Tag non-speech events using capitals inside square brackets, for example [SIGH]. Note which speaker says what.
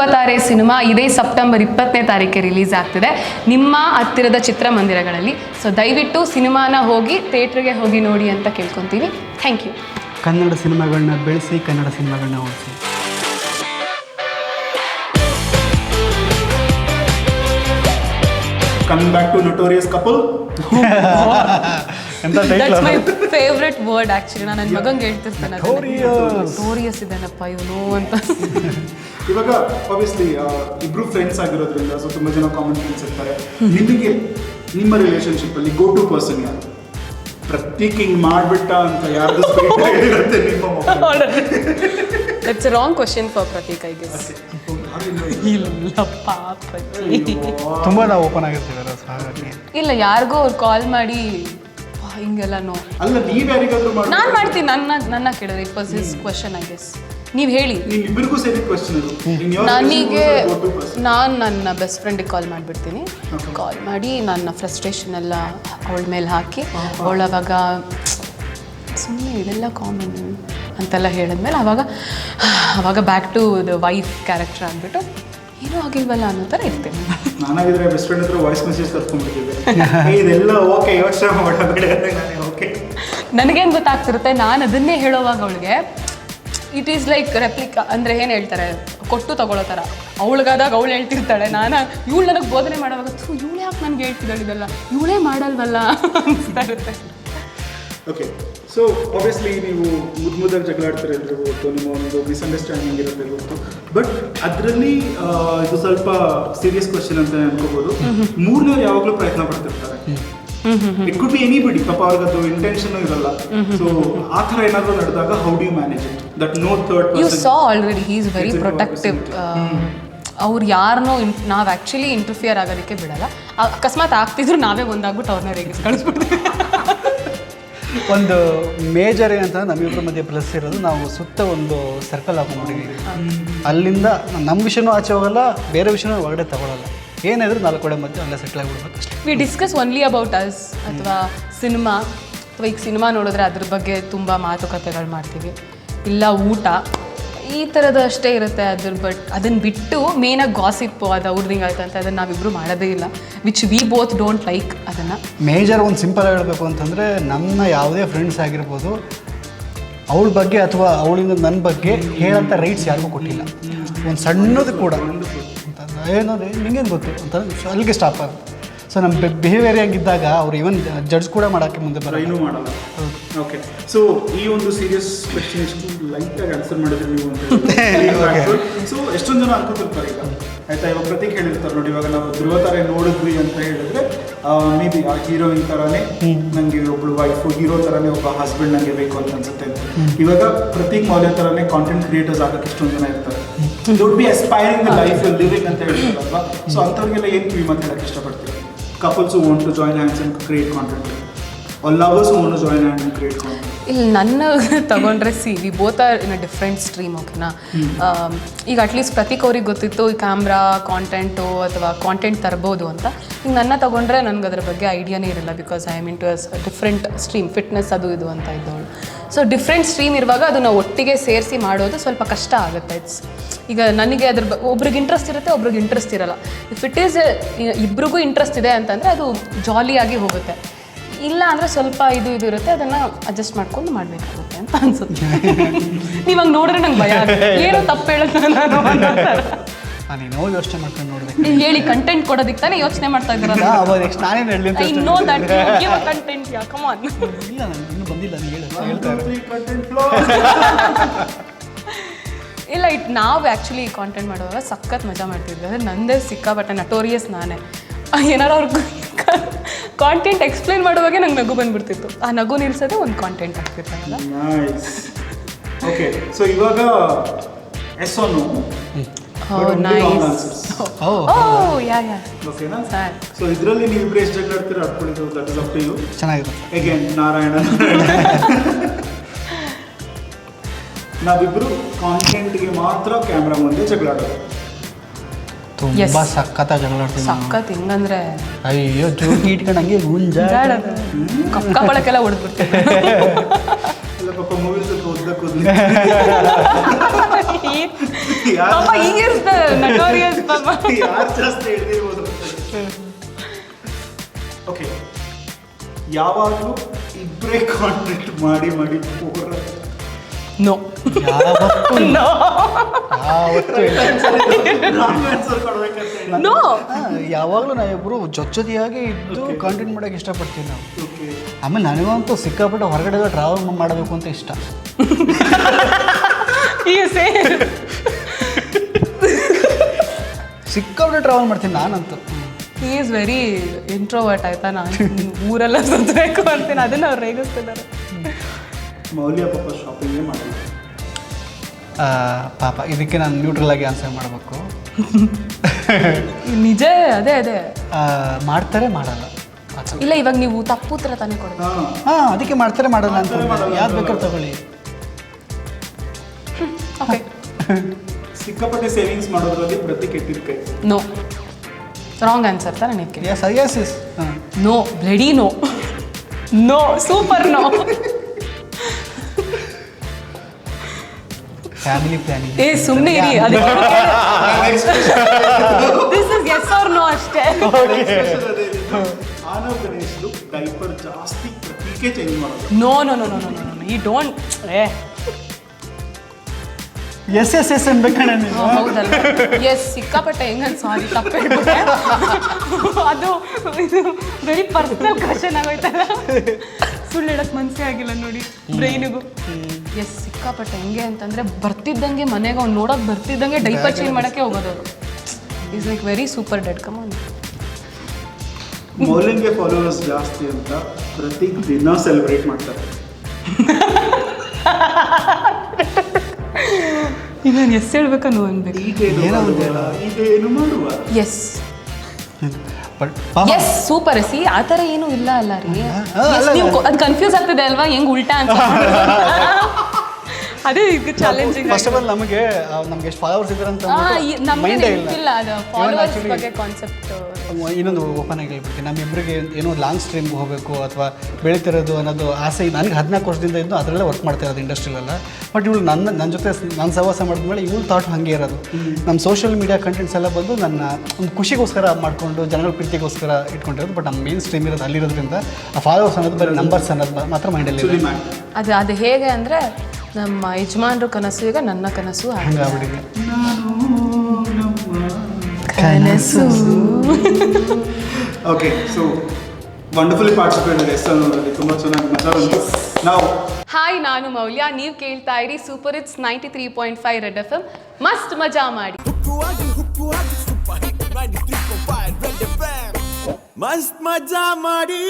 Speaker 1: ಧ್ರುವತಾರೆ cinema ಇದೇ September ಇಪ್ಪತ್ತನೇ ತಾರೀಕಿಗೆ ರಿಲೀಸ್ ಆಗ್ತಿದೆ. ನಿಮ್ಮ ಹತ್ತಿರದ ಚಿತ್ರಮಂದಿರಗಳಲ್ಲಿ. ಸೊ ದಯವಿಟ್ಟು ಸಿನಿಮಾನ ಹೋಗಿ ಥಿಯೇಟ್ರಿಗೆ ಹೋಗಿ ನೋಡಿ ಅಂತ ಕೇಳ್ಕೊತೀನಿ. ಥ್ಯಾಂಕ್ ಯು
Speaker 2: ಕನ್ನಡ ಸಿನಿಮಾಗಳನ್ನ ಬೆಳೆಸಿ ಕನ್ನಡ ಸಿನಿಮಾಗಳನ್ನ ಉಳಿಸಿ
Speaker 3: coming back to Notorious couple [LAUGHS]
Speaker 2: ಎಂತ title
Speaker 1: that's my favourite word actually ನಾನು ನನ್ನ ಮಗಂಗೆ ಹೇಳ್ತಿರ್ತಾನೆ ಟೋರಿಯಸ್ ಇದ್ದಾನಪ್ಪ ಇವನು ಅಂತ. [LAUGHS]
Speaker 3: ಇವಾಗ ಆಬ್ವಿಯಸ್ಲಿ ಇಬ್ರು ಫ್ರೆಂಡ್ಸ್ ಆಗಿರೋದ್ರಿಂದ ಸೊ ತುಂಬಾ ಜನ ಕಾಮನ್ ಫ್ರೆಂಡ್ಸ್ ಇರ್ತಾರೆ. ನಿಮಗೆ ನಿಮ್ಮ ರಿಲೇಶನ್ಶಿಪ್ ಅಲ್ಲಿ ಗೋ ಟು ಪರ್ಸನ್ ಯಾರು? ಪ್ರತಿ ಕಿಂಗ್ ಮಾಡ್ಬಿಟ್ಟ ಅಂತ ಯಾರ್ದು ಸ್ಪೀಡ್ [LAUGHS] ಇರುತ್ತೆ ನಿಮ್ಮ
Speaker 1: that's wrong question for Prateek I guess
Speaker 2: ತುಂಬ ನಾವು ಓಪನ್ ಆಗಿರ್ತೀವಿ
Speaker 1: ಇಲ್ಲ ಯಾರಿಗೋ ಅವ್ರು ಕಾಲ್ ಮಾಡಿ "ವಾ, ಹಿಂಗೆಲ್ಲ ನೋ
Speaker 3: ಅಲ್ಲ ನೀವ್ ಯಾರಿಗಾದ್ರೂ ಮಾಡಿ
Speaker 1: ನಾನು ಮಾಡ್ತೀನಿ. ನನ್ನ ನನ್ನ ಕೇಳಿದ್ರೆ it was his question I guess ನೀವು ಹೇಳಿ.
Speaker 3: ಸೇರಿ ಕ್ವಶನ್ your
Speaker 1: ನನಗೆ. ನಾನು ನನ್ನ ಬೆಸ್ಟ್ ಫ್ರೆಂಡಿಗೆ ಕಾಲ್ ಮಾಡಿಬಿಡ್ತೀನಿ. ಕಾಲ್ ಮಾಡಿ ನನ್ನ ಫ್ರಸ್ಟ್ರೇಷನ್ ಎಲ್ಲ ಅವಳ ಮೇಲೆ ಹಾಕಿ. ಅವಳು ಅವಾಗ ಸುಮ್ಮನೆ ಇದೆಲ್ಲ ಕಾಮನ್ ಅಂತೆಲ್ಲ ಹೇಳಿದ್ಮೇಲೆ ಅವಾಗ ಅವಾಗ back to the wife character ಆಗಿಬಿಟ್ಟು ಏನೂ ಆಗಿಲ್ವಲ್ಲ ಅನ್ನೋ ಥರ ಇರ್ತೀನಿ.
Speaker 3: ನಾನಾಗಿದ್ರೆ ಬೆಸ್ಟ್ ಫ್ರೆಂಡ್ ಹತ್ರ ವಾಯ್ಸ್ ಮೆಸೇಜ್ ಕರ್ಕೊಂಡ್ಬಿಟ್ಟಿದ್ದೆ. ಇದೆಲ್ಲ ಓಕೆ ಯೋಚನೆ ಮಾಡಬೇಡ ನಾನೇ ಓಕೆ
Speaker 1: ನನಗೇನು ಗೊತ್ತಾಗ್ತಿರುತ್ತೆ ನಾನು ಅದನ್ನೇ ಹೇಳೋವಾಗ ಅವಳಿಗೆ ಇಟ್ ಈಸ್ ಲೈಕ್ ರೆಪ್ಲಿಕಾ ಅಂದರೆ ಏನು ಹೇಳ್ತಾರೆ ಕೊಟ್ಟು ತಗೊಳ್ಳೋ ಥರ. ಅವಳಿಗಾದಾಗ ಅವಳು ಹೇಳ್ತಿರ್ತಾಳೆ ನಾನು ಇವಳು ನನಗೆ ಬೋಧನೆ ಮಾಡೋವಾಗ ಥೂ ಇವಳು ಯಾಕೆ ನನಗೆ ಹೇಳ್ತಿದ್ದಾಳೆ ಇದೆಲ್ಲ? ಇವಳೇ ಮಾಡಲ್ವಲ್ಲ? [LAUGHS] ಅನಿಸ್ತಾ ಇರುತ್ತೆ.
Speaker 3: ಓಕೆ ಸೊ ಆಬ್ವಿಯಸ್ಲಿ ನೀವು ಮುದ್ದು ಮುದ್ದಾಗಿ ಜಗಳ ಆಡ್ತಾರೆ ಎಲ್ರಿಗೂ ಗೊತ್ತು ನಿಮ್ಮ ಒಂದು ಮಿಸ್ಅಂಡರ್ಸ್ಟ್ಯಾಂಡಿಂಗ್ ಇರುತ್ತೆ ಗೊತ್ತು ಬಟ್ ಅದರಲ್ಲಿ ಇದು ಸ್ವಲ್ಪ ಸೀರಿಯಸ್ ಕ್ವಶನ್ ಅಂತ ಅನ್ಕೋಬಹುದು. ಮೂರನೇವ್ರು ಯಾವಾಗಲೂ ಪ್ರಯತ್ನ ಪಡ್ತಿರ್ತಾರೆ. ಇಟ್ ಕುಡ್ ಬಿ ಎನಿ ಬಿಡಿ ಪಾಪ ಅವ್ರಿಗದು ಇಂಟೆನ್ಷನ್ ಇರಲ್ಲ. ಸೊ ಆ ಥರ ಏನಾದರೂ ನಡೆದಾಗ how do you manage it that no third
Speaker 1: you saw already he is very protective ಅವ್ರು ಯಾರನ್ನೂ ಇನ್ ನಾವು ಆ್ಯಕ್ಚುಲಿ ಇಂಟರ್ಫಿಯರ್ ಆಗೋದಕ್ಕೆ ಬಿಡಲ್ಲ. ಅಕಸ್ಮಾತ್ ಆಗ್ತಿದ್ರು ನಾವೇ ಒಂದಾಗ್ಬಿಟ್ಟು ಅವ್ರನ್ನ ರೇಗಿಸ್ ಕಳಿಸ್ಬಿಡ್ತೀವಿ. [LAUGHS]
Speaker 2: ಒಂದು ಮೇಜರ್ ಏನಂತಂದ್ರೆ ನಮ್ಮಿಬ್ಬರ ಮಧ್ಯೆ ಪ್ಲಸ್ ಇರೋದು ನಾವು ಸುತ್ತ ಒಂದು ಸರ್ಕಲ್ ಹಾಕೊಂಡ್ಬಿಟ್ಟಿವಿ. ಅಲ್ಲಿಂದ ನಮ್ಮ ವಿಷಯನೂ ಆಚೆ ಹೋಗಲ್ಲ, ಬೇರೆ ವಿಷಯನೂ ಹೊರಗಡೆ ತಗೊಳ್ಳಲ್ಲ ಏನಾದರೂ ನಾಲ್ಕು ಕಡೆ ಮಧ್ಯೆ ಅಲ್ಲೇ ಸೆಟ್ಲ್ ಆಗಿಬಿಡ್ಬೇಕು ಅಷ್ಟೇ.
Speaker 1: We discuss only about us ಅಥವಾ ಸಿನಿಮಾ ಅಥವಾ ಈಗ ಸಿನಿಮಾ ನೋಡಿದ್ರೆ ಅದ್ರ ಬಗ್ಗೆ ತುಂಬ ಮಾತುಕತೆಗಳು ಮಾಡ್ತೀವಿ. ಇಲ್ಲ ಊಟ. ಈ ಥರದ್ದು ಅಷ್ಟೇ ಇರುತ್ತೆ ಅದ್ರ ಬಟ್ ಅದನ್ನು ಬಿಟ್ಟು ಮೇನಾಗಿ ಗಾಸಿಪ್ಪು ಅದು ಅವ್ರದ್ದು ಹಿಂಗಾಯ್ತು ಅಂತ ಅದನ್ನು ನಾವಿಬ್ಬರು ಮಾಡೋದೇ ಇಲ್ಲ. Which we both don't like ಅದನ್ನು.
Speaker 2: ಮೇಜರ್ ಒಂದು ಸಿಂಪಲ್ ಹೇಳಬೇಕು ಅಂತಂದರೆ ನನ್ನ ಯಾವುದೇ ಫ್ರೆಂಡ್ಸ್ ಆಗಿರ್ಬೋದು, ಅವಳ ಬಗ್ಗೆ ಅಥವಾ ಅವಳಿಂದ ನನ್ನ ಬಗ್ಗೆ ಹೇಳೋಂಥ ರೈಟ್ಸ್ ಯಾರಿಗೂ ಕೊಟ್ಟಿಲ್ಲ. ಒಂದು ಸಣ್ಣದು ಕೂಡ. ಏನಂದ್ರೆ ನಿಂಗೇನು ಗೊತ್ತು ಅಂತ ಅಲ್ಲಿಗೆ ಸ್ಟಾಪ್ ಆಗುತ್ತೆ. ಸೊ ನಮ್ಮ ಬಿಹೇವಿಯರ್ ಆಗಿದ್ದಾಗ ಅವ್ರು ಈವನ್ ಜಡ್ಜ್ ಕೂಡ ಮಾಡೋಕ್ಕೆ ಮುಂದೆ ಬರೋ
Speaker 3: ಟ್ರೈನು ಮಾಡಲ್ಲ. ಓಕೆ ಸೊ ಈ ಒಂದು ಸೀರಿಯಸ್ ಕ್ವೆಶನ್ ಎಷ್ಟು ಲೈಟಾಗಿ ಆನ್ಸರ್ ಮಾಡಿದ್ರಿ ನೀವು ಅಂತ ಸೊ [LAUGHS] ಎಷ್ಟೊಂದು ಜನ ಅನ್ಕೋತಿರ್ತಾರೆ ಈಗ. ಆಯ್ತಾ? ಇವಾಗ ಪ್ರತೀಕ್ ಹೇಳಿರ್ತಾರೆ ನೋಡಿ ಇವಾಗ ನಾವು ಧ್ರುವ ತರ ನೋಡಿದ್ವಿ ಅಂತ ಹೇಳಿದ್ರೆ ಮೇ ಬಿ ಆ ಹೀರೋಯಿನ್ ಥರನೇ ನನಗೆ ಒಬ್ಳು ವೈಫು ಹೀರೋ ಥರನೇ ಒಬ್ಬ ಹಸ್ಬೆಂಡ್ ನನಗೆ ಬೇಕು ಅಂತ ಅನ್ಸುತ್ತೆ ಇವಾಗ ಪ್ರತೀಕ್ ಮೌಲ್ಯ ಥರನೇ ಕಾಂಟೆಂಟ್ ಕ್ರಿಯೇಟರ್ಸ್ ಆಗಕ್ಕೆ ಎಷ್ಟೊಂದು ಜನ ಇರ್ತಾರೆ. ದೊಡ್ಡ be aspiring the life living ಅಂತ ಹೇಳ್ತಾರಲ್ವಾ ಸೊ ಅಂಥವ್ರಿಗೆಲ್ಲ ಏನು ಕಿವಿ ಮಾತು ಹೇಳಕ್ಕೆ couples who want to join hands and create content. Or lovers who want to join and create content.
Speaker 1: ಇಲ್ಲಿ ನನ್ನ [LAUGHS] ತಗೊಂಡ್ರೆ see we both are in a different stream ಓಕೆನಾ ಈಗ ಅಟ್ಲೀಸ್ಟ್ ಪ್ರತೀಕ್ ಅವ್ರಿಗೆ ಗೊತ್ತಿತ್ತು ಈ ಕ್ಯಾಮ್ರಾ ಕಾಂಟೆಂಟು ಅಥವಾ ಕಾಂಟೆಂಟ್ ತರ್ಬೋದು ಅಂತ. ಈಗ ನನ್ನ ತಗೊಂಡ್ರೆ ನನಗೆ ಅದ್ರ ಬಗ್ಗೆ ಐಡಿಯಾನೇ ಇರಲ್ಲ because I mean to us different stream fitness ಅದು ಇದು ಅಂತ ಇದ್ದವಳು. ಸೊ ಡಿಫ್ರೆಂಟ್ ಸ್ಟ್ರೀಮ್ ಇರುವಾಗ ಅದನ್ನು ಒಟ್ಟಿಗೆ ಸೇರಿಸಿ ಮಾಡೋದು ಸ್ವಲ್ಪ ಕಷ್ಟ ಆಗುತ್ತೆ. ಇಟ್ಸ್ ಈಗ ನನಗೆ ಅದ್ರ ಬ ಒಬ್ರಿಗೆ ಇಂಟ್ರೆಸ್ಟ್ ಇರುತ್ತೆ ಒಬ್ರಿಗೆ ಇಂಟ್ರೆಸ್ಟ್ ಇರಲ್ಲ. ಇಫ್ ಇಟ್ ಈಸ್ ಇಬ್ರಿಗೂ ಇಂಟ್ರೆಸ್ಟ್ ಇದೆ ಅಂತಂದರೆ ಅದು ಜಾಲಿಯಾಗಿ ಹೋಗುತ್ತೆ. ಇಲ್ಲ ಅಂದರೆ ಸ್ವಲ್ಪ ಇದು ಇದು ಇರುತ್ತೆ ಅದನ್ನು ಅಡ್ಜಸ್ಟ್ ಮಾಡ್ಕೊಂಡು ಮಾಡ್ಬೇಕಾಗುತ್ತೆ ಅಂತ ಅನ್ಸುತ್ತೆ. [LAUGHS] ನೀವಾಗ ನೋಡಿದ್ರೆ ನಂಗೆ ಭಯ ಆಗುತ್ತೆ. ಏನೋ ತಪ್ಪು ಹೇಳುತ್ತೆ ನಾನು ಅನ್ನೋ ಥರ.
Speaker 2: ನೀನು ಯೋಚನೆ ಮಾಡ್ಕೊಂಡು ನೋಡ್ಬೇಕು.
Speaker 1: ನೀವ್ ಹೇಳಿ ಕಂಟೆಂಟ್ ಕೊಡೋದಕ್ಕೆ ತಾನೇ ಯೋಚನೆ ಮಾಡ್ತಾ ಇದ್ದೀರಲ್ಲ.
Speaker 2: ಅವಾಗ ನೆಕ್ಸ್ಟ್ ನಾನೇನು ಹೇಳಲಿ ಅಂತ
Speaker 1: I know that give a content yeah come on
Speaker 2: ಇಲ್ಲ ನಾನು ಇನ್ನೂ ಬಂದಿಲ್ಲ ನೀನು ಹೇಳು ಹೇಳ್ತಾ ಇರು.
Speaker 3: Three [LAUGHS]
Speaker 1: ಇಲ್ಲ ಇಟ್ ನಾವು ಆ್ಯಕ್ಚುಲಿ ಕಾಂಟೆಂಟ್ ಮಾಡುವಾಗ ಸಖತ್ ಮಜಾ ಮಾಡ್ತಿದ್ವಿ. ಅಂದರೆ ನಂದೇ ಸಿಕ್ಕಾಪಟ್ಟೆ ನಟೋರಿಯಸ್ ನಾನೇ. ಏನಾರು ಅವ್ರಿಗೆ ಕಾಂಟೆಂಟ್ ಎಕ್ಸ್ಪ್ಲೈನ್ ಮಾಡುವಾಗ ನಂಗೆ ನಗು ಬಂದ್ಬಿಡ್ತಿತ್ತು. ಆ ನಗು ನಿಲ್ಸೋದೇ ಒಂದು ಕಾಂಟೆಂಟ್ ಆಗ್ತಿತ್ತು ಅಲ್ಲ
Speaker 3: ಸೊ ಇವಾಗ ಎಸ್
Speaker 1: ಒನ್ನು
Speaker 3: ಸೊ ಇದರಲ್ಲಿ ನೀವು ಇಬ್ಬರು ಎಷ್ಟು ಜಗಳ ಆಡ್ತೀರಾ? ಆಡ್ಕೊಳ್ಳಿದ್ದು that is up to you
Speaker 2: ಚೆನ್ನಾಗಿರುತ್ತೆ.
Speaker 3: ಅಗೇನ್ ನಾರಾಯಣ [LAUGHS] ನಾವಿಬ್ರು ಕಾಂಟೆಂಟ್ಗೆ ಮಾತ್ರ ಕ್ಯಾಮ್ರಾ ಮುಂದೆ ಜಗಳ ಆಡೋದು.
Speaker 2: ತುಂಬ
Speaker 1: Yes.
Speaker 2: ಸಖತ್ತ ಜಗಳಾಡ್ತೀನಿ ನಾನು.
Speaker 1: ಸಖತ್ ಹಿಂಗಂದ್ರೆ
Speaker 2: ಅಯ್ಯೋ ಜೋಗಿ ಇಟ್ಕೊಂಡಂಗೆ ಗುಂಜ
Speaker 1: ಕಪ್ಪ ಬಳಕೆಲ್ಲ ಹೊಡೆದ್ಬಿಡ್ತೀವಿ
Speaker 3: ಎಲ್ಲ ಪಾಪ
Speaker 1: ನಟೋರಿಯಸ್ notorious ಪಾಪ
Speaker 3: ಯಾರು ಜಾಸ್ತಿ ಓಕೆ ಯಾವಾಗಲೂ ಇಬ್ಬರೇ ಕಾಂಟ್ಯಾಕ್ಟ್ ಮಾಡಿ ಮಾಡಿ ಬೋರ್
Speaker 1: ನೋ
Speaker 2: ಯಾವತ್ತೂ
Speaker 1: ನೋ
Speaker 2: ಯಾವತ್ತೂ ಇಲ್ಲ. [LAUGHS]
Speaker 1: ನೋ
Speaker 2: ಯಾವಾಗಲೂ ನಾವಿಬ್ಬರು ಜೊತೆಯಾಗಿ ಇದ್ದು ಕಾಂಟೆಂಟ್ ಮಾಡೋಕೆ ಇಷ್ಟಪಡ್ತೀವಿ ನಾವು. ಆಮೇಲೆ ನನಗಂತೂ ಸಿಕ್ಕಾಪಟ್ಟೆ ಹೊರಗಡೆ ಟ್ರಾವೆಲ್ ಮಾಡಬೇಕು ಅಂತ ಇಷ್ಟ. [LAUGHS]
Speaker 1: ಈ is
Speaker 2: ಸಿಕ್ಕಾಪಟ್ಟೆ ಟ್ರಾವೆಲ್ ಮಾಡ್ತೀನಿ ನಾನಂತೂ.
Speaker 1: He is ವೆರಿ ಇಂಟ್ರೋವರ್ಟ್ ಆಯ್ತಾ? ನಾನು ಊರೆಲ್ಲ ಸುತ್ತಬೇಕು ಅಂತೀನಿ. ಅದನ್ನ ಅವ್ರು ರೇಗಿಸ್ತಿದ್ದಾರೆ.
Speaker 3: ಮೌಲ್ಯ ಪಾಪ ಶಾಪಿಂಗೇ
Speaker 2: ಮಾಡಿದ್ರು ಪಾಪ ಇದಕ್ಕೆ ನಾನು ನ್ಯೂಟ್ರಲ್ ಆಗಿ ಆನ್ಸರ್ ಮಾಡಬೇಕು.
Speaker 1: ನಿಜ ಅದೇ ಅದೇ.
Speaker 2: ಮಾಡ್ತಾರೆ ಮಾಡಲ್ಲ.
Speaker 1: ಇಲ್ಲ ಇವಾಗ ನೀವು ತಪ್ಪು ಉತ್ತರ ತಾನೇ ಕೊಡಿ
Speaker 3: ಹಾಂ.
Speaker 2: ಅದಕ್ಕೆ ಮಾಡ್ತಾರೆ ಮಾಡಲ್ಲ ಅಂತ
Speaker 3: ಯಾರು
Speaker 2: ಯಾವ್ದು ಬೇಕಾದ್ರೆ ತಗೊಳ್ಳಿ.
Speaker 1: ಓಕೆ
Speaker 3: ಸಿಕ್ಕಾಪಟ್ಟೆ ಸೇವಿಂಗ್ಸ್ ಮಾಡೋದ್ರಲ್ಲಿ ಪ್ರತಿ ಕೆಟ್ಟಿದ ಕೈ.
Speaker 1: ನೋ ರಾಂಗ್ ಆನ್ಸರ್ ತಾನೆ ನೀವು
Speaker 2: ಎಸ್ ಐ ಎಸ್ ಎಸ್ ಹಾಂ.
Speaker 1: No bloody no no super no
Speaker 2: family planning
Speaker 1: ಏ ಸುಮ್ಮನೆ ಇರಿ this is yes or no ಅಷ್ಟೇ.
Speaker 3: ಆನವ್ ಗಣೇಶ್ದು ಡೈಪರ್ ಜಾಸ್ತಿ ಪ್ರತಿಕೆ ಚೇಂಜ್ ಮಾಡೋದು.
Speaker 1: No no no no no no ಈ ಡೋಂಟ್ ಏ.
Speaker 2: ಎಸ್ ಎಸ್ ಎಸ್ ಅನ್ಬೇಕಣ್ಣ ನೀವು.
Speaker 1: ಹೌದಲ್ಲ ಎಸ್ ಸಿಕ್ಕಾಪಟ್ಟೆ ಹೆಂಗನ್ ಸಾರಿ ತಪ್ಪು ಹೇಳ್ಬಿಟ್ಟೆ ಅದು ಇದು ವೆರಿ ಪರ್ಸನಲ್ ಕ್ವಶನ್ ಆಗೋಯ್ತಲ್ಲ. ಸುಳ್ಳು ಹೇಳಕ್ ಮನ್ಸೇ ಆಗಿಲ್ಲ ನೋಡಿ ಬ್ರೈನಿಗೂ ಎಸ್ ಸಿಕ್ಕಾಪಟ್ಟೆ. ಹೆಂಗೆ ಅಂತಂದ್ರೆ ಬರ್ತಿದ್ದಂಗೆ ಮನೆಗೆ ಅವ್ನು ನೋಡೋಕೆ ಬರ್ತಿದ್ದಂಗೆ ಡೈಪರ್ ಚೇಂಜ್ ಮಾಡಕ್ಕೆ ಹೋಗೋದು ಅವರು. Is like very super dead come on
Speaker 3: ಮೌಲ್ಯಂಗೆ followers ಜಾಸ್ತಿ ಅಂತ ಪ್ರತಿ ದಿನ ಸೆಲೆಬ್ರೇಟ್ ಮಾಡ್ತಾರೆ. [LAUGHS]
Speaker 1: ಈಗ ನಾನು ಎಸ್ ಹೇಳ್ಬೇಕಾ ನೋ ಅನ್ಬೇಕು
Speaker 3: ಈಗೇನು ಮಾಡುವ?
Speaker 1: Yes [LAUGHS]
Speaker 2: but
Speaker 1: yes super see ಆ ಥರ ಏನೂ ಇಲ್ಲ ಅಲ್ಲ ರೀ. ನೀವು ಅದು ಕನ್ಫ್ಯೂಸ್ ಆಗ್ತದೆ ಅಲ್ವಾ? ಹೆಂಗ್ ಉಲ್ಟಾ ಅಂತ. [LAUGHS] ಅದೇ ಇದು ಚಾಲೆಂಜಿಂಗ್
Speaker 2: ಫಸ್ಟ್ ಆಫ್ ಆಲ್ ನಮಗೆ ನಮ್ಗೆ ಎಷ್ಟು ಫಾಲೋವರ್ಸ್ ಇದ್ದಾರೆ ಅಂತ ಮೈಂಡೇ ಇಲ್ಲ.
Speaker 1: ಅದು. ಫಾಲೋವರ್ಸ್ ಬಗ್ಗೆ ಕಾನ್ಸೆಪ್ಟ್
Speaker 2: ಇನ್ನೊಂದು ಓಪನ್ ಆಗಿ ಹೇಳ್ಬಿಟ್ಟು ನಮ್ಮಿಬ್ಬರಿಗೆ ಏನೋ ಲಾಂಗ್ ಸ್ಟ್ರೀಮ್ಗೆ ಹೋಗಬೇಕು ಅಥವಾ ಬೆಳೀತಿರೋದು ಅನ್ನೋದು ಆಸೆ ನನಗೆ ಹದಿನಾಲ್ಕು ವರ್ಷದಿಂದ ಇದ್ದು ಅದರಲ್ಲೇ ವರ್ಕ್ ಮಾಡ್ತಾ ಇರೋದು ಇಂಡಸ್ಟ್ರಿಲೆಲ್ಲ ಬಟ್ ಇವಳು ನನ್ನ ನನ್ನ ಜೊತೆ ನಾನು ಸಹವಾಸ ಮಾಡಿದ್ಮೇಲೆ ಇವಳು ಥಾಟ್ ಹಾಗೆ ಇರೋದು. ನಮ್ಮ ಸೋಷಿಯಲ್ ಮೀಡಿಯಾ ಕಂಟೆಂಟ್ಸ್ ಎಲ್ಲ ಬಂದು ನನ್ನ ಒಂದು ಖುಷಿಗೋಸ್ಕರ ಮಾಡಿಕೊಂಡು ಜನಗಳ ಪ್ರೀತಿಗೋಸ್ಕರ ಇಟ್ಕೊಂಡಿರೋದು. ಬಟ್ ನಮ್ಮ ಮೇನ್ ಸ್ಟ್ರೀಮ್ ಇರೋದು ಅಲ್ಲಿರೋದ್ರಿಂದ ಆ ಫಾಲೋವರ್ಸ್ ಅನ್ನೋದು ಬರೀ ನಂಬರ್ಸ್ ಅನ್ನೋದು ಮಾತ್ರ ಮೈಂಡಲ್ಲಿ
Speaker 1: ಅದು ಅದು ಹೇಗೆ ಅಂದರೆ ನಮ್ಮ ಯಜಮಾನ್ರ ಕನಸು ಈಗ ನನ್ನ ಕನಸು.
Speaker 2: ಹಂಗಾಗ್ಬಿಟ್ಟಿದೆ.
Speaker 1: ಕನಸು.
Speaker 3: Okay so wonderfully participate yes ಅನ್ನೋದ್ರಲ್ಲಿ ತುಂಬ ಚೆನ್ನಾಗಿ ಮಜಾ ಬಂತು ನಾವು
Speaker 1: ಹಾಯ್ ನಾನು ಮೌಲ್ಯ. ನೀವು ಕೇಳ್ತಾ ಇರಿ super it's ninety three point five red F M ಮಸ್ತ್ ಮಜಾ ಮಾಡಿ.
Speaker 4: ಹುಕ್ಕುವಾಗಿ ಹುಕ್ಕುವಾಗಿ ಸೂಪರ್ ಹಿಟ್ 93.5 ರೆಡ್ ಎಫ್ಎಂ ಮಸ್ತ್ ಮಜಾ ಮಾಡಿ.